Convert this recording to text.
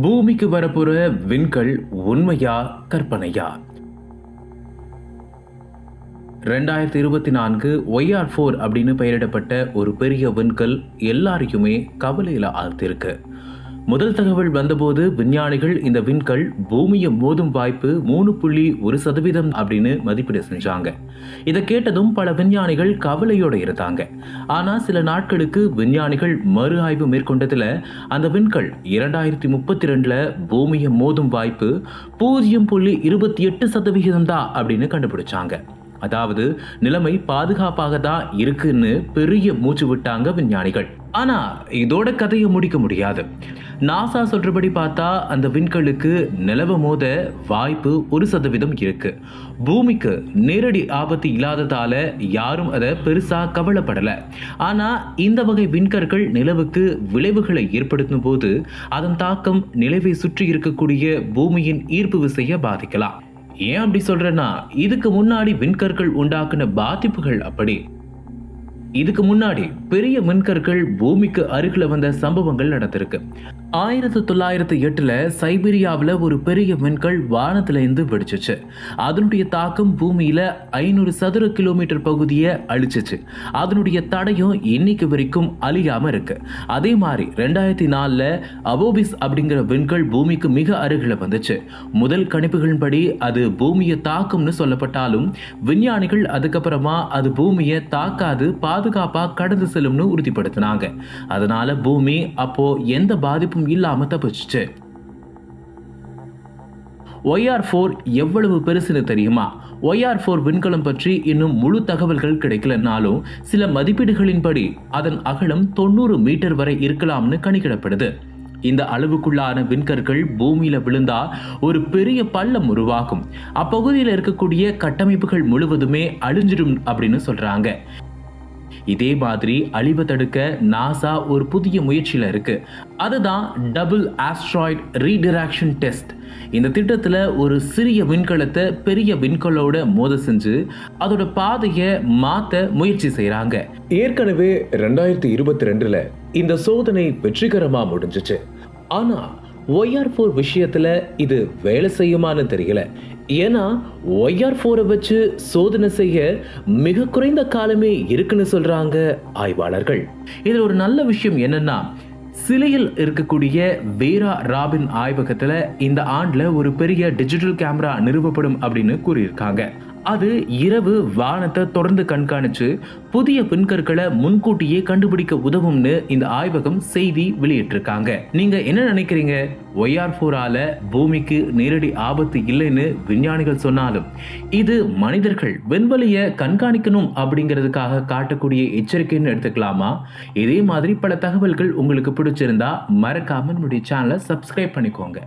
பூமிக்கு வரப்போற விண்கல் உண்மையா கற்பனையா? ரெண்டாயிரத்தி இருபத்தி நான்கு ஒய்ஆர் ஃபோர் அப்படின்னு பெயரிடப்பட்ட ஒரு பெரிய விண்கல் எல்லாரையுமே கவலையில் ஆழ்த்திருக்கு முதல் தகவல் வந்தபோது விஞ்ஞானிகள் இந்த விண்கல் பூமியை மோதும் வாய்ப்பு மூணு புள்ளி ஒரு சதவீதம் அப்படின்னு மதிப்பீடு செஞ்சாங்க. இதை கேட்டதும் பல விஞ்ஞானிகள் கவலையோடு இருந்தாங்க. ஆனா சில நாட்களுக்கு விஞ்ஞானிகள் மறு ஆய்வு மேற்கொண்டதுல அந்த விண்கல் இரண்டாயிரத்தி முப்பத்தி ரெண்டுல பூமியை மோதும் வாய்ப்பு பூஜ்ஜியம் புள்ளி இருபத்தி எட்டு சதவிகிதம் தான் அப்படின்னு கண்டுபிடிச்சாங்க. அதாவது நிலைமை பாதுகாப்பாக தான் இருக்குன்னு பெரிய மூச்சு விட்டாங்க விஞ்ஞானிகள். ஆனா இதோட கதையை முடிக்க முடியாது. நாசா சொல்றபடி பார்த்தா அந்த விண்கலுக்கு நிலவ மோத வாய்ப்பு ஒரு சதவீதம் இருக்கு. பூமிக்கு நேரடி ஆபத்து இல்லாததால யாரும் அதை பெருசா கவலைப்படல. ஆனா இந்த வகை விண்கற்கள் நிலவுக்கு விளைவுகளை ஏற்படுத்தும் போது அதன் தாக்கம் நிலவை சுற்றி இருக்கக்கூடிய பூமியின் ஈர்ப்பு விசையை பாதிக்கலாம். ஏன் அப்படி சொல்றேன்னா இதுக்கு முன்னாடி விண்கற்கள் உண்டாக்குன பாதிப்புகள் அப்படி. இதுக்கு முன்னாடி பெரிய விண்கற்கள் பூமிக்கு அருகில் வந்த சம்பவங்கள் நடந்திருக்கு. ஆயிரத்தி தொள்ளாயிரத்தி எட்டுல சைபீரியாவில் ஒரு பெரிய விண்கல் வானத்திலேருந்து வெடிச்சிச்சு. அதனுடைய தாக்கம் பூமியில ஐநூறு சதுர கிலோமீட்டர் பகுதியை அழிச்சிச்சு. அதனுடைய தடையும் இன்னைக்கு வரைக்கும் அழியாம இருக்கு. அதே மாதிரி ரெண்டாயிரத்தி நாலுல அபோபிஸ் அப்படிங்கிற விண்கல் பூமிக்கு மிக அருகில் வந்துச்சு. முதல் கணிப்புகளின்படி அது பூமியை தாக்கும்னு சொல்லப்பட்டாலும் விஞ்ஞானிகள் அதுக்கப்புறமா அது பூமியை தாக்காது பாதுகாப்பாக கடந்து செல்லும்னு உறுதிப்படுத்தினாங்க. அதனால பூமி அப்போ எந்த பாதிப்பும் இல்லாம தப்பிச்சிச்சு. ஒய்ஆர் ஃபோர் எவ்வளவு பெருசுன்னு தெரியுமா? ஒய்ஆர் ஃபோர் விண்கலம் பற்றி இன்னும் முழு தகவல்கள் கிடைக்கலனாலும் சில மதிப்பீடுகளின்படி அதன் அகலம் தொண்ணூறு மீட்டர் வரை இருக்கலாம்னு கணிக்கிடப்படுது இந்த அளவுக்குள்ளான விண்கற்கள் பூமியில விழுந்தா ஒரு பெரிய பள்ளம் உருவாகும். அப்பகுதியில் இருக்கக்கூடிய கட்டமைப்புகள் முழுவதுமே அழிஞ்சிடும் அப்படின்னு சொல்றாங்க. இதே மாதிரி அழிவை தடுக்க நாசா ஒரு புதிய முயற்சியில் இருக்கு. அதுதான் டபுள் ஆஸ்ட்ராய்ட் ரீடிராக்ஷன் டெஸ்ட் இந்த திட்டத்தில் ஒரு சிறிய விண்கலத்தை பெரிய விண்கலோட மோத செஞ்சு அதோட பாதையை மாற்ற முயற்சி செய்கிறாங்க ஏற்கனவே ரெண்டாயிரத்தி இருபத்தி ரெண்டில் இந்த சோதனை வெற்றிகரமாக முடிஞ்சிச்சு. ஆனால் ஒய்ஆர் ஃபோர் விஷயத்தில் இது வேலை செய்யுமான்னு தெரியல. ஏன்னா ஒய்ஆர் ஃபோரை வச்சு சோதனை செய்ய மிக குறைந்த காலமே இருக்குன்னு சொல்றாங்க ஆய்வாளர்கள். இதில் ஒரு நல்ல விஷயம் என்னன்னா சிலையில் இருக்கக்கூடிய வேரா ராபின் ஆய்வகத்தில் இந்த ஆண்டில் ஒரு பெரிய டிஜிட்டல் கேமரா நிறுவப்படும் அப்படின்னு கூறியிருக்காங்க. அது இரவு வானத்தை தொடர்ந்து கண்காணிச்சு புதிய பின்கற்களை முன்கூட்டியே கண்டுபிடிக்க உதவும்னு இந்த ஆய்வகம் செய்தி வெளியிட்டிருக்காங்க. நீங்க என்ன நினைக்கிறீங்க? ஒய்ஆர் ஃபோரால பூமிக்கு நேரடி ஆபத்து இல்லைன்னு விஞ்ஞானிகள் சொன்னாலும் இது மனிதர்கள் விண்வெளியை கண்காணிக்கணும் அப்படிங்கிறதுக்காக காட்டக்கூடிய எச்சரிக்கைன்னு எடுத்துக்கலாமா? இதே மாதிரி பல தகவல்கள் உங்களுக்கு பிடிச்சிருந்தா மறக்காம நம்முடைய சேனலை சப்ஸ்கிரைப் பண்ணிக்கோங்க.